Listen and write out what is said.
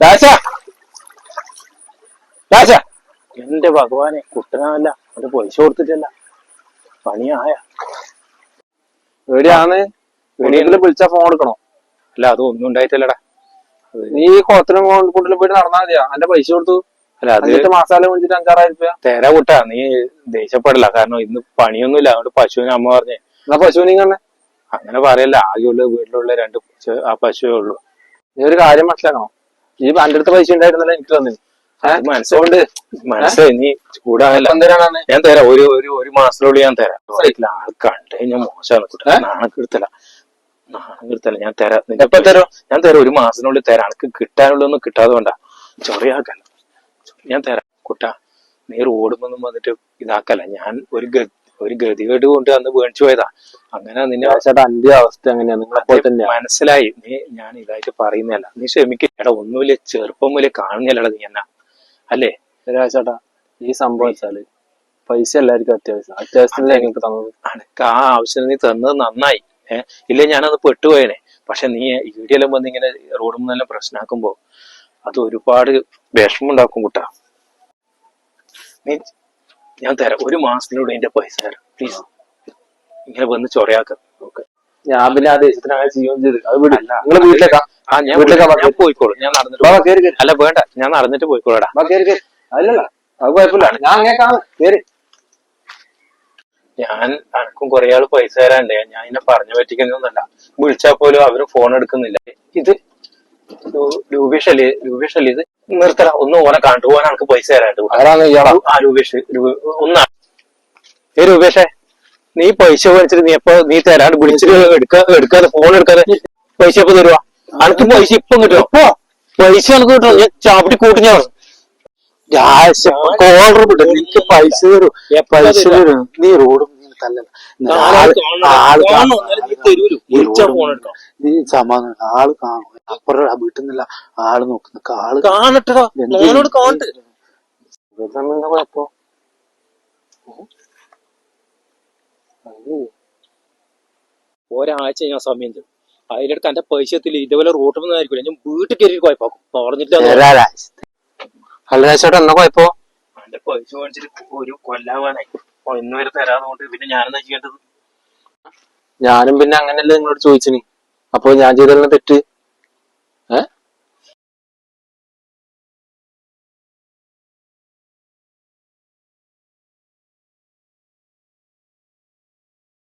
രാജ രാജ എന്റെ ഭഗവാനെ കുട്ടനല്ല ഒരു പൈസ കൊടുത്തിട്ടല്ല. പണിയായ. എവിടെയാണ് വീടുകളിൽ വിളിച്ചാ ഫോൺ എടുക്കണോ അല്ല അത് ഒന്നും ഉണ്ടായിട്ടില്ലടാ. നീ ഈ കുളത്തിലും കൂട്ടിലും പോയിട്ട് നടന്നാ മതിയാ? എന്റെ പൈസ കൊടുത്തു. അല്ല അത് മാസാല വിളിച്ചിട്ട് അഞ്ചാറായിരം രൂപ തേര കുട്ടാ. നീ ദേഷ്യപ്പെടില്ല കാരണം ഇന്ന് പണിയൊന്നുമില്ല. അതുകൊണ്ട് പശുവിനെ അമ്മ പറഞ്ഞേ. എന്നാ പശുവിനെ കണ്ണേ അങ്ങനെ പറയല്ല. ആകെയുള്ള വീട്ടിലുള്ള രണ്ട് ആ പശുവേ ഉള്ളൂ. നീ ഒരു കാര്യം മനസ്സിലാക്കണം. ഈ എന്റെ അടുത്ത് പൈസ ഉണ്ടായിരുന്നല്ലോ എനിക്ക് തന്നെ അത് മനസ്സുകൊണ്ട് മനസ്സിലായി നീ കൂടാനല്ല ഞാൻ തരാം. ഒരു ഒരു ഒരു മാസത്തിനുള്ളിൽ ഞാൻ തരാം. ആൾ കണ്ടേ ഞാൻ മോശമാണ് കൂട്ടാ. നാണം കെടുത്തല നാണം കെടുത്തല ഞാൻ തരാം. എപ്പോ തരാം? ഞാൻ തരാം. ഒരു മാസത്തിനുള്ളിൽ തരാം. എനിക്ക് കിട്ടാനുള്ളതൊന്നും കിട്ടാതെ കൊണ്ടാ. ചൊറിയാക്കല്ല ഞാൻ തരാം. കുട്ടാ നീ റോഡുമൊന്നും വന്നിട്ട് ഇതാക്കല്ല. ഞാൻ ഒരു ഗ ഒരു ഗതികേട് കൊണ്ട് അന്ന് മേടിച്ചു പോയതാ. അങ്ങനെ നിന്നെ ചേട്ടാ എന്റെ അവസ്ഥ അങ്ങനെയാണ് നിങ്ങളെ മനസ്സിലായി. നീ ഞാൻ ഇതായിട്ട് പറയുന്നതല്ല. നീ ക്ഷമിക്ക. എടാ ഒന്നുമില്ല ചെറുപ്പം മുതലേ കാണുന്നില്ലടാ നീ എന്നാ. അല്ലേ? ചേട്ടാ ഈ സംഭവം വെച്ചാൽ പൈസ എല്ലാവർക്കും അത്യാവശ്യം. അത്യാവശ്യത്തിനല്ലേ ഞങ്ങൾക്ക് തന്നത്. അനക്ക് ആ ആവശ്യം നീ തന്നത് നന്നായി. ഏഹ് ഇല്ലേ ഞാനത് പെട്ടുപോയനെ. പക്ഷെ നീ ഈടിയെല്ലാം വന്ന് ഇങ്ങനെ റോഡ് മുന്നെല്ലാം പ്രശ്നമാക്കുമ്പോ അത് ഒരുപാട് വിഷമം ഉണ്ടാക്കും കുട്ടാ. നീ ഞാൻ തരാം. ഒരു മാസത്തിലൂടെ എന്റെ പൈസ തരാം. പ്ലീസ് ഇങ്ങനെ വന്ന് ചൊറയാക്ക. ഓക്കെ. ഞാൻ പിന്നെ ആ ദേശത്തിന് അങ്ങനെ ചെയ്യുകയും ചെയ്തു. അത് വിട്. അല്ല. നിങ്ങൾ വീട്ടിലേക്കാ. ആ ഞാൻ വീട്ടിലേക്കാ ഞാൻ പോയിക്കോളും. ഞാൻ നടന്നിട്ട് അല്ല വേണ്ട. ഞാൻ നടന്നിട്ട് പോയിക്കോളടാ. കേറി അല്ലല്ല. അത് കുഴപ്പമില്ല. ഞാൻ അങ്ങനെ കാണും. കേറി. ഞാൻ അനക്കും കുറെ ആൾ പൈസ തരാണ്ട് ഞാൻ ഇതിനെ പറഞ്ഞു പറ്റിക്കുന്നൊന്നല്ല വിളിച്ചാൽ പോലും അവർ ഫോൺ എടുക്കുന്നില്ല. ഇത് രൂപേഷല്ലേ രൂപേഷല്ലേ ഇത് നിർത്തല. ഒന്ന് ഓനെ കണ്ടു. പോകാൻ എനിക്ക് പൈസ തരാണ്ട് ആരാണ് ഇയാളാ ആ രൂപേഷ് ഒന്നാ. ഏ രൂപേഷേ നീ പൈസ മേടിച്ചിട്ട് നീ എപ്പോ നീ തരാണ്ട് വിളിച്ചിട്ട് എടുക്കാ എടുക്കാതെ ഫോൺ എടുക്കാതെ പൈസ എപ്പോ തരുവാ? അനക്ക് പൈസ ഇപ്പം കിട്ടും ഇപ്പൊ? പൈസ എനിക്ക് കിട്ടും ഞാൻ ചാപ്പിട്ടി കൂട്ടി ഞാൻ കോളർ വിട് നിനക്ക് പൈസ തരൂ. പൈസ തരൂ. നീ റോഡ് നീ സമാധാനം ആൾ കാണും അപ്പുറം വീട്ടിൽ നിന്നില്ല ആൾ നോക്കുന്ന ആൾ കാണട്ടോ. ഒരാഴ്ച ഞാൻ സമയം തരും അതിലെടുക്ക് എന്റെ പൈസ എത്തില്ല ഇതേപോലെ റോട്ടിൽ നിന്നായിരിക്കില്ല ഞാൻ വീട്ടിൽ കയറി കുഴപ്പാക്കും. പറഞ്ഞിട്ടില്ല അല്ല ചേട്ടാ എന്നാ കുഴപ്പോ എന്റെ പൈസ മേടിച്ചിട്ട് ഒരു കൊല്ലാവാനായി. അപ്പൊ ഇന്ന് വരെ തരാതുകൊണ്ട് പിന്നെ ഞാനെന്താ ചെയ്യേണ്ടത്? ഞാനും പിന്നെ അങ്ങനെയല്ലേ നിങ്ങളോട് ചോദിച്ചിന് അപ്പൊ ഞാൻ ചെയ്തതിന് തെറ്റ്